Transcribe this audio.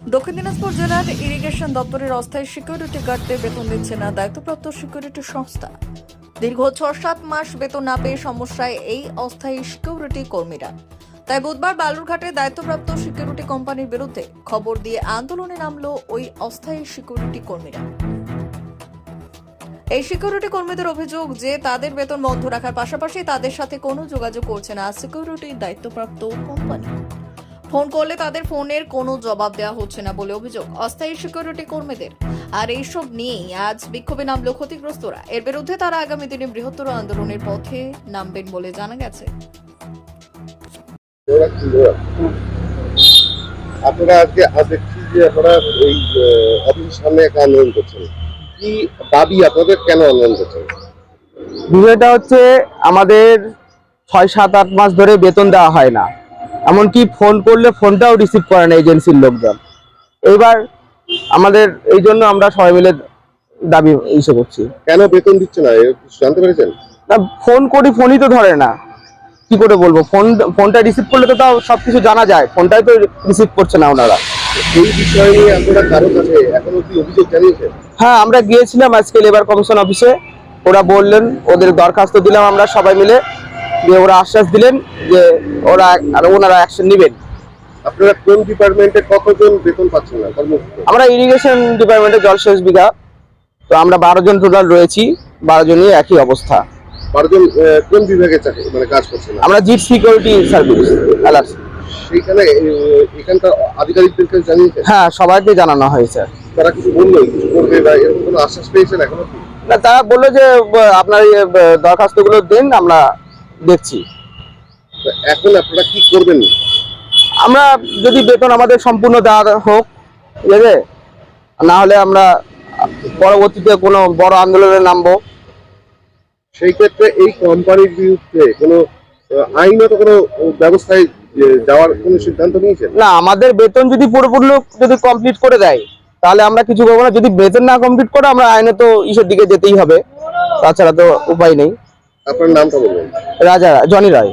দক্ষিণ দিনাজপুর জেলার ইরিগেশন দপ্তরের অস্থায়ী সিকিউরিটি গার্ডদের বেতন দিচ্ছে না দায়িত্বপ্রাপ্ত সিকিউরিটি সংস্থা। দীর্ঘ ছ সাত মাস বেতন না পেয়ে সমস্যায় এই অস্থায়ী সিকিউরিটি কর্মীরা। তাই বুধবার বালুরঘাটে দায়িত্বপ্রাপ্ত সিকিউরিটি কোম্পানির বিরুদ্ধে খবর দিয়ে আন্দোলনে নামলো ওই অস্থায়ী সিকিউরিটি কর্মীরা। এই সিকিউরিটি কর্মীদের অভিযোগ যে তাদের বেতন বন্ধ রাখার পাশাপাশি তাদের সাথে কোনো যোগাযোগ করছে না সিকিউরিটির দায়িত্বপ্রাপ্ত কোম্পানি। ফোন করলে তাদের ফোনের কোনো জবাব দেওয়া হচ্ছে না বলে অভিযোগ। অস্থায়ী সিকিউরিটি কর্মীদের। আর এইসব নিয়েই আজ বিক্ষোভে নামলো ক্ষতিগ্রস্তরা। এর বিরুদ্ধে তারা আগামী দিনে বৃহত্তর আন্দোলনের পথে নামবেন বলে জানা গেছে। আপনারা আজকে আজ দেখছি যে আপনারা এই অফিসের সামনে একটা আন্দোলন করছেন? কি দাবি আপনাদের কেন আন্দোলন করছেন? বিষয়টা হচ্ছে আমাদের ছয় সাত আট মাস ধরে বেতন দেওয়া হয় না। এমনকি ফোন করলে ফোনটাও রিসিভ করে না এজেন্সির লোকজন। এইবার আমাদের এই জন্য আমরা সবাই মিলে দাবি ইসে করছি। কেন বেতন দিচ্ছে না? জানতে পেরেছেন? না ফোন করি ফোনই তো ধরে না। কি করে বলব? ফোন ফোনটা রিসিভ করলে তো তাও সবকিছু জানা যায়। ফোনটাই তো রিসিভ করছে না ওনারা। এই বিষয় নিয়ে আপনারা কারও কাছে এখনও কি অভিযোগ জানিয়েছেন? হ্যাঁ আমরা গিয়েছিলাম আজকে লেবার কমিশন অফিসে ওরা বললেন ওদের দরখাস্ত দিলাম আমরা সবাই মিলে। দিয়ে ওরা আশ্বাস দিলেন যে ওরা আর ওনারা অ্যাকশন নেবেন। আপনারা কোন ডিপার্টমেন্টে কতজন বেতন পাচ্ছেন না আমরা ইরিগেশন ডিপার্টমেন্টে জলসেচ বিঘা তো আমরা বারো জন টোটাল রয়েছি বারো জনই একই অবস্থা। কোন বিভাগে চাকরি মানে কাজ করছেন? আমরা জিপ সিকিউরিটি সার্ভিস সেইখানে জানিয়েছেন? হ্যাঁ সবাইকে জানানো হয়েছে। তারা কিছু বলল কিছু করবে বা এরকম কোনো আশ্বাস পেয়েছেন এখনও কি? না তারা বলল যে আপনার দরখাস্তগুলো দেন আমরা দেখছি। এখন আপনারা কি করবেন? আমরা যদি বেতন আমাদের সম্পূর্ণ দেওয়া হোক ঠিক আছে? না হলে আমরা পরবর্তীতে কোনো বড় আন্দোলনে নামবো। সেই ক্ষেত্রে এই কোম্পানির বিরুদ্ধে কোনো আইনত কোনো ব্যবস্থায় যাওয়ার কোনো সিদ্ধান্ত নিয়েছেন? না আমাদের বেতন যদি পুরোপুরি যদি কমপ্লিট করে দেয় তাহলে আমরা কিছু করব না। যদি বেতন না কমপ্লিট করে আমরা আইনে তো ইসের দিকে যেতেই হবে। তাছাড়া তো উপায় নেই। আপনার নামটা বলবেন রাজা জনি রায়।